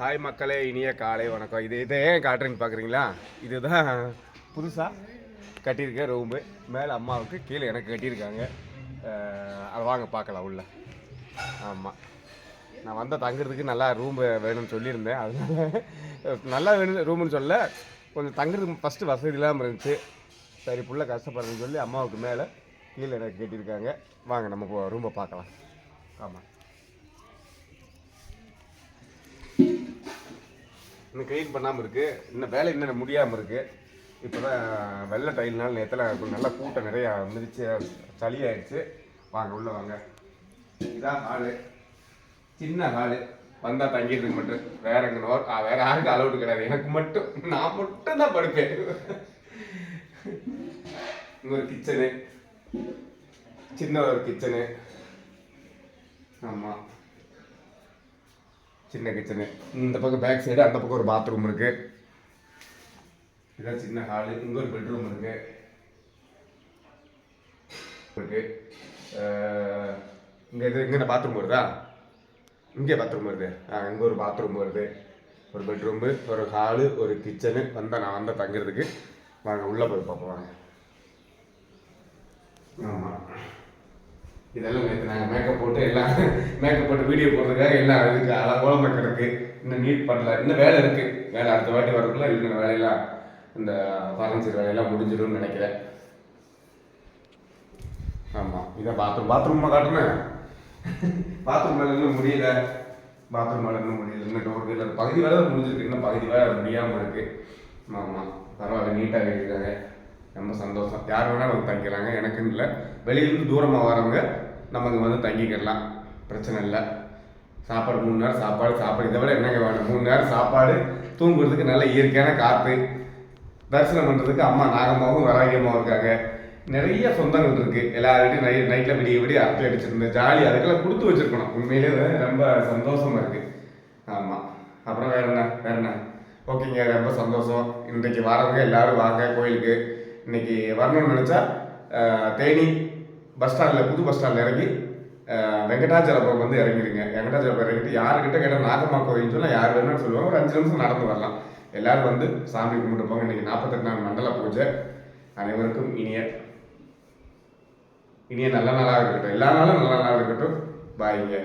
Hi மக்களே இனிய காலை வணக்கம். இது இதை ஏன் காட்டுறேன்னு பார்க்குறீங்களா? இதுதான் புதுசாக கட்டியிருக்க ரூம்பு மேலே அம்மாவுக்கு கீழே எனக்கு கட்டியிருக்காங்க. அதை வாங்க பார்க்கலாம் உள்ள. ஆமாம் நான் வந்த தங்குறதுக்கு நல்லா ரூம் வேணும்னு சொல்லியிருந்தேன். அதனால நல்லா வேணும் ரூம்னு சொல்ல கொஞ்சம் தங்குறதுக்கு ஃபஸ்ட்டு வசதி இல்லாமல் இருந்துச்சு. சரி புள்ள கஷ்டப்படுறதுன்னு சொல்லி அம்மாவுக்கு மேலே கீழே எனக்கு கட்டியிருக்காங்க. வாங்க நம்ம ரூமை பார்க்கலாம். ஆமாம் இன்னும் க்ளீன் பண்ணாமல் இருக்குது இன்னும் வேலை இன்னும் முடியாமல் இருக்குது இப்போ தான் வெள்ளை டைல்னால நேரத்தில் நல்லா கூட்டம் நிறையா மிதிச்சு சளி ஆயிடுச்சு வாங்க உள்ளே வாங்க. இதான் ஹாலு. சின்ன ஹாலு. வந்தால் தங்கிடுறதுக்கு மட்டும் வேற எங்க வேற யாருக்கும் அலௌடு கிடையாது. எனக்கு மட்டும் நான் மட்டும் தான் படுப்பேன். இன்னொரு ஒரு கிச்சனு சின்ன ஒரு கிச்சனு ஆமாம் சின்ன கிச்சனு. இந்த பக்கம் பேக் சைடு அந்த பக்கம் ஒரு பாத்ரூம் இருக்கு. இதான் சின்ன ஹாலு இங்கே ஒரு பெட்ரூம் இருக்கு. இருக்கு. இங்கே இது இங்கே பாத்ரூம் வருதா? இங்கே பாத்ரூம் வருது. ஆ இங்கே ஒரு பாத்ரூம் வருது. ஒரு பெட்ரூம்பு ஒரு ஹாலு ஒரு கிச்சனு வந்தால் நான் வந்தால் தங்குறதுக்கு. வாங்க உள்ளே போய் பார்ப்போம் வாங்க. ஆமாம் இதெல்லாம் நேற்று நாங்கள் மேக்கப் போட்டு எல்லாம் மேக்கப் போட்டு வீடியோ போடுறதுக்காக எல்லாம் இதுக்கு அலங்கோலமாக கிடக்கு இன்னும் நீட் பண்ணல இன்னும் வேலை இருக்கு. வேலை அடுத்த வாட்டி வரக்குள்ள இன்னும் வேலையெல்லாம் இந்த ஃபர்னிச்சர் வேலையெல்லாம் முடிஞ்சிடும்னு நினைக்கிறேன். ஆமாம் இதான் பாத்ரூம் பாத்ரூம் காட்டுனேன் பாத்ரூம் வேலை இன்னும் முடியல. பாத்ரூம் வேலை இன்னும் முடியல. இன்னும் டோர் இல்லை பகுதி வேலை முடிஞ்சிருக்கு. இன்னும் பகுதி வேலை முடியாமல் இருக்கு. ஆமாம் பரவாயில்ல நீட்டாக இருக்காங்க ரொம்ப சந்தோஷம். யார் வேணால் வந்து தங்கிக்கிறாங்க எனக்குன்னு இல்லை. வெளியிலேருந்து தூரமாக வரவங்க நமக்கு வந்து தங்கிக்கிடலாம். பிரச்சனை இல்லை. சாப்பாடு மூணு நேரம் சாப்பாடு சாப்பாடு. இதை விட என்னங்க வேணும்? மூணு நேரம் சாப்பாடு தூங்குறதுக்கு நல்ல இயற்கையான காற்று தரிசனம் பண்ணுறதுக்கு அம்மா நாகம்மாவும் வராகியம்மாவும் இருக்காங்க. நிறைய சொந்தங்கள் இருக்குது எல்லார்கிட்டையும் நைட் நைட்டில் விடிய விடிய அரட்டை அடிச்சிருந்தேன் ஜாலி அதுக்கெல்லாம் கொடுத்து வச்சிருக்கணும். உண்மையிலே ரொம்ப சந்தோஷமாக இருக்குது ஆமாம் அப்புறம் வேற என்ன? வேற என்ன? ஓகேங்க. ரொம்ப சந்தோஷம். இன்றைக்கு வரவங்க எல்லாரும் வாங்க கோயிலுக்கு. இன்னைக்கு வரணும்னு நினச்சா தேனி பஸ் ஸ்டாண்டில் புது பஸ் ஸ்டாண்டில் இறங்கி வெங்கடாச்சலபுரம் வந்து இறங்கிடுங்க வெங்கடாச்சலபுரம் இறங்கிட்டு யாருக்கிட்ட கேட்டால் நாகம்மா கோயில்னு சொன்னால் யார் வேணும்னு சொல்லுவாங்க. ஒரு அஞ்சு நிமிஷம் நடந்து வரலாம். எல்லாரும் வந்து சாமி கும்பிட்டு போங்க. இன்னைக்கு நாற்பத்தெட்டு நாள் மண்டல பூஜை. அனைவருக்கும் இனிய இனிய நல்ல நாளாக இருக்கட்டும். எல்லா நாளும் நல்ல நாளாக இருக்கட்டும். பாய்ங்க.